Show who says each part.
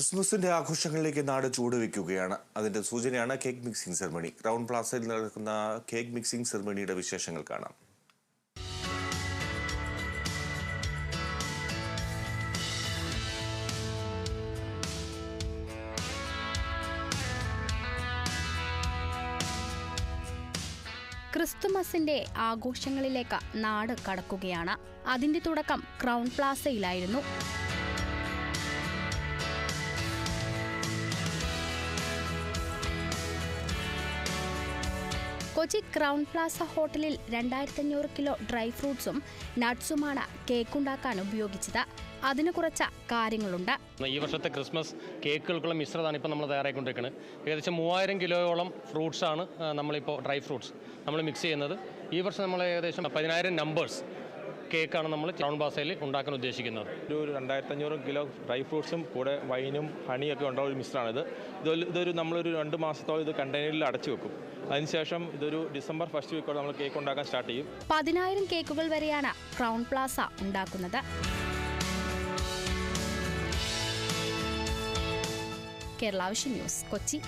Speaker 1: ക്രിസ്മസിന്റെ ആഘോഷങ്ങളിലേക്ക് നാട് ചൂടുവെക്കുകയാണ് അതിന്റെ സൂചനയാണ് കേക്ക് മിക്സിംഗ് സെറമണി. റൗണ്ട് പ്ലാസയിൽ നടക്കുന്ന കേക്ക് മിക്സിംഗ് സെറമണിയുടെ വിശേഷങ്ങൾ കാണാം.
Speaker 2: ക്രിസ്തുമസിന്റെ ആഘോഷങ്ങളിലേക്ക് നാട് കടക്കുകയാണ്. അതിന്റെ തുടക്കം ക്രൗൺ പ്ലാസയിലായിരുന്നു. കൊച്ചി ക്രൗൺ പ്ലാസ ഹോട്ടലിൽ രണ്ടായിരത്തി അഞ്ഞൂറ് കിലോ ഡ്രൈ ഫ്രൂട്ട്സും നട്ട്സുമാണ് കേക്കുണ്ടാക്കാൻ ഉപയോഗിച്ചത്. അതിന് കുറച്ച കാര്യങ്ങളുണ്ട്.
Speaker 3: ഈ വർഷത്തെ ക്രിസ്മസ് കേക്കുകൾക്കുള്ള മിശ്രമാണ് ഇപ്പോൾ നമ്മൾ തയ്യാറായിക്കൊണ്ടിരിക്കുന്നത്. ഏകദേശം മൂവായിരം കിലോയോളം ഫ്രൂട്ട്സാണ് നമ്മളിപ്പോൾ ഡ്രൈ ഫ്രൂട്ട്സ് നമ്മൾ മിക്സ് ചെയ്യുന്നത്. ഈ വർഷം നമ്മൾ ഏകദേശം പതിനായിരം നമ്പേഴ്സ് കേക്കാണ് നമ്മൾ ക്രൗൺ ബാസയിൽ ഉണ്ടാക്കാൻ ഉദ്ദേശിക്കുന്നത്.
Speaker 4: ഒരു രണ്ടായിരത്തഞ്ഞൂറ് കിലോ ഡ്രൈ ഫ്രൂട്ട്സും കൂടെ വൈനും ഹണിയൊക്കെ ഉണ്ടാവും ഒരു മിശ്രമാണിത് ഇതൊരു ഇതൊരു നമ്മളൊരു രണ്ട് മാസത്തോളം ഇത് കണ്ടെയ്നറിൽ അടച്ചു വെക്കും. അതിനുശേഷം ഇതൊരു ഡിസംബർ ഫസ്റ്റ് വീക്കോടെ നമ്മൾ കേക്ക് ഉണ്ടാക്കാൻ സ്റ്റാർട്ട് ചെയ്യും.
Speaker 2: പതിനായിരം കേക്കുകൾ വരെയാണ് ക്രൗൺ പ്ലാസ ഉണ്ടാക്കുന്നത്. Kerala vision news Kochi.